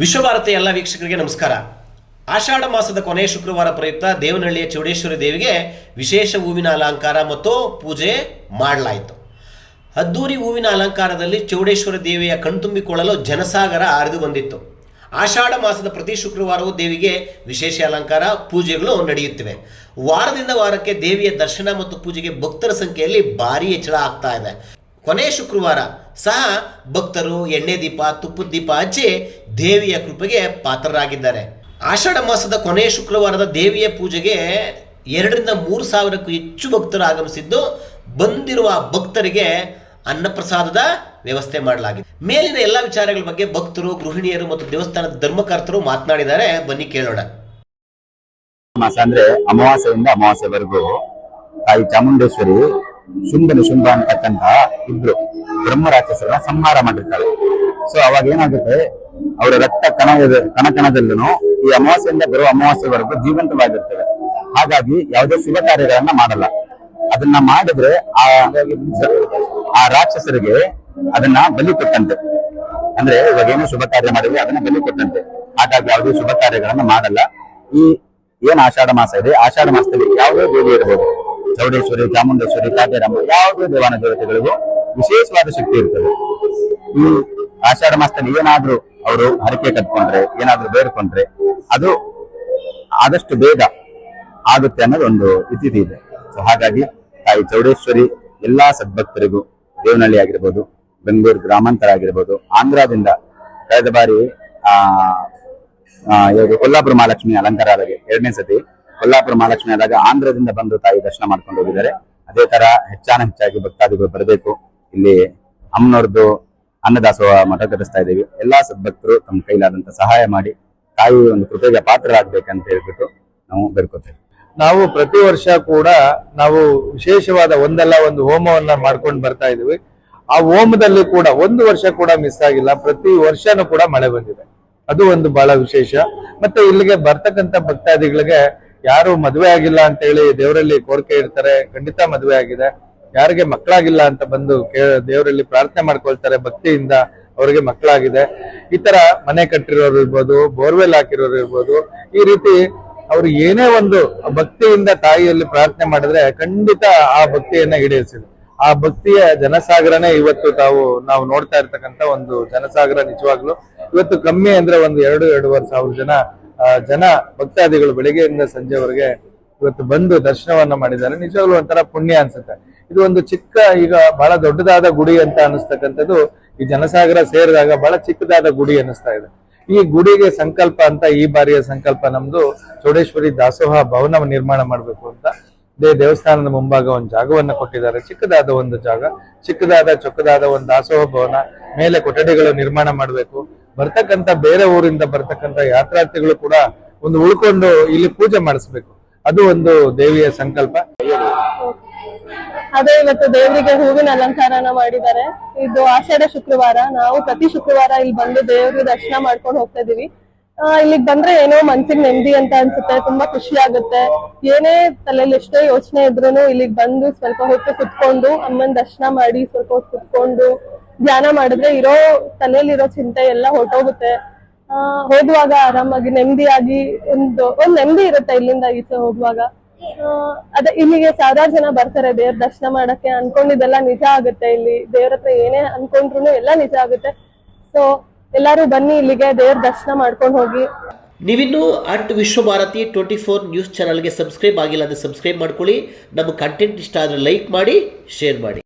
ವಿಶ್ವಭಾರತಿ ಎಲ್ಲ ವೀಕ್ಷಕರಿಗೆ ನಮಸ್ಕಾರ. ಆಷಾಢ ಮಾಸದ ಕೊನೆಯ ಶುಕ್ರವಾರ ಪ್ರಯುಕ್ತ ದೇವನಹಳ್ಳಿಯ ಚೌಡೇಶ್ವರಿ ದೇವಿಗೆ ವಿಶೇಷ ಹೂವಿನ ಅಲಂಕಾರ ಮತ್ತು ಪೂಜೆ ಮಾಡಲಾಯಿತು. ಅದ್ದೂರಿ ಹೂವಿನ ಅಲಂಕಾರದಲ್ಲಿ ಚೌಡೇಶ್ವರಿ ದೇವಿಯ ಕಣ್ತುಂಬಿಕೊಳ್ಳಲು ಜನಸಾಗರ ಹರಿದು ಬಂದಿತ್ತು. ಆಷಾಢ ಮಾಸದ ಪ್ರತಿ ಶುಕ್ರವಾರವೂ ದೇವಿಗೆ ವಿಶೇಷ ಅಲಂಕಾರ, ಪೂಜೆಗಳು ನಡೆಯುತ್ತಿವೆ. ವಾರದಿಂದ ವಾರಕ್ಕೆ ದೇವಿಯ ದರ್ಶನ ಮತ್ತು ಪೂಜೆಗೆ ಭಕ್ತರ ಸಂಖ್ಯೆಯಲ್ಲಿ ಭಾರಿ ಹೆಚ್ಚಳ ಆಗ್ತಾ ಇದೆ. ಕೊನೆಯ ಶುಕ್ರವಾರ ಸಹ ಭಕ್ತರು ಎಣ್ಣೆ ದೀಪ ತುಪ್ಪದ ದೀಪ ಹಚ್ಚಿ ದೇವಿಯ ಕೃಪೆಗೆ ಪಾತ್ರರಾಗಿದ್ದಾರೆ. ಆಷಾಢ ಮಾಸದ ಕೊನೆಯ ಶುಕ್ರವಾರದ ದೇವಿಯ ಪೂಜೆಗೆ ಎರಡರಿಂದ ಮೂರು ಸಾವಿರಕ್ಕೂ ಹೆಚ್ಚು ಭಕ್ತರು ಆಗಮಿಸಿದ್ದು, ಬಂದಿರುವ ಭಕ್ತರಿಗೆ ಅನ್ನಪ್ರಸಾದದ ವ್ಯವಸ್ಥೆ ಮಾಡಲಾಗಿದೆ. ಮೇಲಿನ ಎಲ್ಲ ವಿಚಾರಗಳ ಬಗ್ಗೆ ಭಕ್ತರು, ಗೃಹಿಣಿಯರು ಮತ್ತು ದೇವಸ್ಥಾನದ ಧರ್ಮಕರ್ತರು ಮಾತನಾಡಿದ್ದಾರೆ. ಬನ್ನಿ ಕೇಳೋಣ. ಮಾಸ ಅಂದ್ರೆ ಅಮಾವಾಸ್ಯೆಯಿಂದ ಅಮಾವಾಸ್ಯೆವರೆಗೂ ತಾಯಿ ಚಾಮುಂಡೇಶ್ವರಿ ಶುಂಭ ನಿಶುಂಭ ಅಂತಕ್ಕಂತ ಇಬ್ರು ಬ್ರಹ್ಮ ರಾಕ್ಷಸರನ್ನ ಸಂಹಾರ ಮಾಡಿರ್ತಾಳೆ ಸೊ ಅವಾಗ ಏನಾಗುತ್ತೆ? ಅವರ ರಕ್ತ ಕಣ ಕಣ ಕಣದಲ್ಲೂ ಈ ಅಮಾವಾಸ್ಯೆಯಿಂದ ಬರುವ ಅಮಾವಾಸ್ಯೆವರೆಗೂ ಜೀವಂತವಾಗಿರ್ತವೆ ಹಾಗಾಗಿ ಯಾವುದೇ ಶುಭ ಕಾರ್ಯಗಳನ್ನ ಮಾಡಲ್ಲ. ಅದನ್ನ ಮಾಡಿದ್ರೆ ಆ ಆ ರಾಕ್ಷಸರಿಗೆ ಅದನ್ನ ಬಲಿ ಕೊಟ್ಟಂತೆ. ಅಂದ್ರೆ ಇವಾಗ ಏನು ಶುಭ ಕಾರ್ಯ ಮಾಡಿದ್ರೆ ಅದನ್ನ ಬಲಿ ಕೊಟ್ಟಂತೆ. ಹಾಗಾಗಿ ಯಾವುದೇ ಶುಭ ಕಾರ್ಯಗಳನ್ನ ಮಾಡಲ್ಲ. ಈ, ಏನ್ ಆಷಾಢ ಮಾಸ ಇದೆ? ಆಷಾಢ ಮಾಸದಲ್ಲಿ ಯಾವುದೇ ದೇವಿ ಇರಬಹುದು ಚೌಡೇಶ್ವರಿ, ಚಾಮುಂಡೇಶ್ವರಿ ಕಾಟೇರಮ್ಮ ಯಾವುದೇ ದೇವಾನ ದೇವತೆಗಳಿಗೂ ವಿಶೇಷವಾದ ಶಕ್ತಿ ಇರ್ತದೆ. ಈ ಆಷಾಢ ಮಾಸದಲ್ಲಿ ಏನಾದ್ರೂ ಅವರು ಹರಕೆ ಕಟ್ಕೊಂಡ್ರೆ, ಏನಾದ್ರೂ ಬೇಡ್ಕೊಂಡ್ರೆ, ಅದು ಆದಷ್ಟು ಬೇಗ ಆಗುತ್ತೆ ಅನ್ನೋದು ಒಂದು ಇತಿಥಿ ಇದೆ. ಸೊ ಹಾಗಾಗಿ ತಾಯಿ ಚೌಡೇಶ್ವರಿ ಎಲ್ಲಾ ಸದ್ಭಕ್ತರಿಗೂ ದೇವನಹಳ್ಳಿ ಆಗಿರ್ಬೋದು, ಬೆಂಗಳೂರು ಗ್ರಾಮಾಂತರ ಆಗಿರ್ಬೋದು ಆಂಧ್ರದಿಂದ ಕಳೆದ ಬಾರಿ, ಆ ಕೊಲ್ಲಾಪುರ ಮಹಾಲಕ್ಷ್ಮಿ ಅಲಂಕಾರ ಎರಡನೇ ಸತಿ ಕೊಲ್ಲಾಪುರ ಮಹಾಲಕ್ಷ್ಮಿ ಆದಾಗ ಆಂಧ್ರದಿಂದ ಬಂದು ತಾಯಿ ದರ್ಶನ ಮಾಡ್ಕೊಂಡು ಹೋಗಿದ್ದಾರೆ. ಅದೇ ತರ ಹೆಚ್ಚಾನ ಹೆಚ್ಚಾಗಿ ಭಕ್ತಾದಿಗಳು ಬರಬೇಕು. ಇಲ್ಲಿ ಅಮ್ಮನವ್ರದ್ದು ಅನ್ನದಾಸೋಹ ಮಠ ಕಟ್ಟಿಸ್ತಾ ಇದ್ದೀವಿ. ಎಲ್ಲಾ ಸದ್ಭಕ್ತರು ತಮ್ಮ ಕೈಲಾದಂತ ಸಹಾಯ ಮಾಡಿ ತಾಯಿ ಒಂದು ಕೃಪೆಗೆ ಪಾತ್ರರಾಗಬೇಕಂತ ಹೇಳ್ಬಿಟ್ಟು ನಾವು ಬೇಡ್ಕೋತೇವೆ. ನಾವು ಪ್ರತಿ ವರ್ಷ ಕೂಡ ನಾವು ವಿಶೇಷವಾದ ಒಂದಲ್ಲ, ಒಂದು ಹೋಮವನ್ನ ಮಾಡ್ಕೊಂಡು ಬರ್ತಾ ಇದೀವಿ ಆ ಹೋಮದಲ್ಲಿ ಕೂಡ ಒಂದು ವರ್ಷ ಕೂಡ ಮಿಸ್ ಆಗಿಲ್ಲ. ಪ್ರತಿ ವರ್ಷನೂ ಕೂಡ ಮಳೆ ಬಂದಿದೆ. ಅದು ಒಂದು ಬಹಳ ವಿಶೇಷ. ಮತ್ತೆ ಇಲ್ಲಿಗೆ ಬರ್ತಕ್ಕಂತ ಭಕ್ತಾದಿಗಳಿಗೆ ಯಾರು ಮದುವೆ ಆಗಿಲ್ಲ ಅಂತ ಹೇಳಿ ದೇವರಲ್ಲಿ ಕೋರಿಕೆ ಇಡ್ತಾರೆ, ಖಂಡಿತ ಮದುವೆ ಆಗಿದೆ. ಯಾರಿಗೆ ಮಕ್ಕಳಾಗಿಲ್ಲ ಅಂತ ಬಂದು ದೇವರಲ್ಲಿ ಪ್ರಾರ್ಥನೆ ಮಾಡ್ಕೊಳ್ತಾರೆ ಭಕ್ತಿಯಿಂದ ಅವರಿಗೆ ಮಕ್ಕಳಾಗಿದೆ. ಈ ತರ ಮನೆ ಕಟ್ಟಿರೋರು ಇರ್ಬೋದು, ಬೋರ್ವೆಲ್ ಹಾಕಿರೋರು ಇರ್ಬೋದು, ಈ ರೀತಿ ಅವ್ರು ಏನೇ ಒಂದು ಭಕ್ತಿಯಿಂದ ತಾಯಿಯಲ್ಲಿ ಪ್ರಾರ್ಥನೆ ಮಾಡಿದ್ರೆ ಖಂಡಿತ ಆ ಭಕ್ತಿಯನ್ನ ಈಡೇರಿಸಿದೆ. ಆ ಭಕ್ತಿಯ ಜನಸಾಗರನೇ ಇವತ್ತು ತಾವು, ನಾವು ನೋಡ್ತಾ ಇರ್ತಕ್ಕಂತ ಒಂದು ಜನಸಾಗರ ನಿಜವಾಗ್ಲು. ಇವತ್ತು ಕಮ್ಮಿ ಅಂದ್ರೆ ಒಂದು ಎರಡು, ಎರಡೂವರೆ ಸಾವಿರ ಜನ ಜನ ಭಕ್ತಾದಿಗಳು ಬೆಳಿಗ್ಗೆಯಿಂದ ಸಂಜೆವರೆಗೆ ಇವತ್ತು ಬಂದು ದರ್ಶನವನ್ನ ಮಾಡಿದ್ದಾರೆ. ನಿಜವಾಗ್ಲೂ ಒಂಥರ ಪುಣ್ಯ ಅನ್ಸುತ್ತೆ. ಇದು ಒಂದು ಚಿಕ್ಕ, ಈಗ ಬಹಳ ದೊಡ್ಡದಾದ ಗುಡಿ ಅಂತ ಅನಿಸ್ತಕ್ಕಂಥದ್ದು ಈ ಜನಸಾಗರ ಸೇರಿದಾಗ ಬಹಳ ಚಿಕ್ಕದಾದ ಗುಡಿ ಅನ್ನಿಸ್ತಾ ಇದೆ. ಈ ಗುಡಿಗೆ ಸಂಕಲ್ಪ ಅಂತ ಈ ಬಾರಿಯ ಸಂಕಲ್ಪ ನಮ್ದು ಚೌಡೇಶ್ವರಿ ದಾಸೋಹ ಭವನ ನಿರ್ಮಾಣ ಮಾಡಬೇಕು ಅಂತ. ದೇ ದೇವಸ್ಥಾನದ ಮುಂಭಾಗ ಒಂದು ಜಾಗವನ್ನ ಕೊಟ್ಟಿದ್ದಾರೆ. ಚಿಕ್ಕದಾದ ಒಂದು ಜಾಗ, ಚಿಕ್ಕದಾದ ಚೊಕ್ಕದಾದ ಒಂದು ದಾಸೋಹ ಭವನ, ಮೇಲೆ ಕೊಠಡಿಗಳು ನಿರ್ಮಾಣ ಮಾಡಬೇಕು. ಬರ್ತಕ್ಕಂತ ಬೇರೆ ಊರಿಂದ ಬರ್ತಕ್ಕಂತ ಯಾತ್ರಾರ್ಥಿಗಳು ಕೂಡ ಒಂದು ಉಳ್ಕೊಂಡು ಇಲ್ಲಿ ಪೂಜೆ ಮಾಡಿಸ್ಬೇಕು. ಅದು ಒಂದು ದೇವಿಯ ಸಂಕಲ್ಪ. ಅದೇ ಇವತ್ತು ದೇವರಿಗೆ ಹೂವಿನ ಅಲಂಕಾರನ ಮಾಡಿದ್ದಾರೆ. ಇದು ಆಷಾಢ ಶುಕ್ರವಾರ. ನಾವು ಪ್ರತಿ ಶುಕ್ರವಾರ ಇಲ್ಲಿ ಬಂದು ದೇವ್ರಿಗೆ ದರ್ಶನ ಮಾಡ್ಕೊಂಡು ಹೋಗ್ತಾ ಇದೀವಿ. ಇಲ್ಲಿಗೆ ಬಂದ್ರೆ ಏನೋ ಮನ್ಸಿಗೆ ನೆಮ್ಮದಿ ಅಂತ ಅನ್ಸುತ್ತೆ, ತುಂಬಾ ಖುಷಿ ಆಗುತ್ತೆ. ಏನೇ ತಲೆಯಲ್ಲಿ ಎಷ್ಟೇ ಯೋಚನೆ ಇದ್ರು ಇಲ್ಲಿಗೆ ಬಂದು ಸ್ವಲ್ಪ ಹೊತ್ತು ಕುತ್ಕೊಂಡು ಅಮ್ಮನ್ ದರ್ಶನ ಮಾಡಿ ಸ್ವಲ್ಪ ಹೊತ್ತು ಕುತ್ಕೊಂಡು ಧ್ಯಾನ ಮಾಡಿದ್ರೆ ಇರೋ ತಲೆಯಲ್ಲಿರೋ ಚಿಂತೆ ಎಲ್ಲ ಹೊರಟೋಗುತ್ತೆ. ಹೋಗುವಾಗ ಆರಾಮಾಗಿ ನೆಮ್ಮದಿಯಾಗಿ ಒಂದು, ಒಂದ್ ನೆಮ್ಮದಿ ಇರುತ್ತೆ ಇಲ್ಲಿಂದ ಈಚೆ ಹೋಗುವಾಗ. ಅದೇ ಇಲ್ಲಿಗೆ ಸಾವಿರಾರು ಜನ ಬರ್ತಾರೆ ದೇವ್ರ ದರ್ಶನ ಮಾಡಕ್ಕೆ. ಅನ್ಕೊಂಡಿದ್ದೆಲ್ಲ ನಿಜ ಆಗುತ್ತೆ ಇಲ್ಲಿ. ದೇವ್ರ ಹತ್ರ ಏನೇ ಅನ್ಕೊಂಡ್ರು ಎಲ್ಲ ನಿಜ ಆಗುತ್ತೆ. ಸೊ ಎಲ್ಲಾರು ಬನ್ನಿ ಇಲ್ಲಿಗೆ ದೇವ್ರ ದರ್ಶನ ಮಾಡ್ಕೊಂಡು ಹೋಗಿ. ನೀವಿನ್ನೂ at Vishwabharati twenty four news ಚಾನಲ್ಗೆ ಸಬ್ಸ್ಕ್ರೈಬ್ ಆಗಿಲ್ಲ ಅಂದರೆ ಸಬ್ಸ್ಕ್ರೈಬ್ ಮಾಡ್ಕೊಳ್ಳಿ. ನಮ್ಮ ಕಂಟೆಂಟ್ ಇಷ್ಟ ಆದರೆ ಲೈಕ್ ಮಾಡಿ ಶೇರ್ ಮಾಡಿ.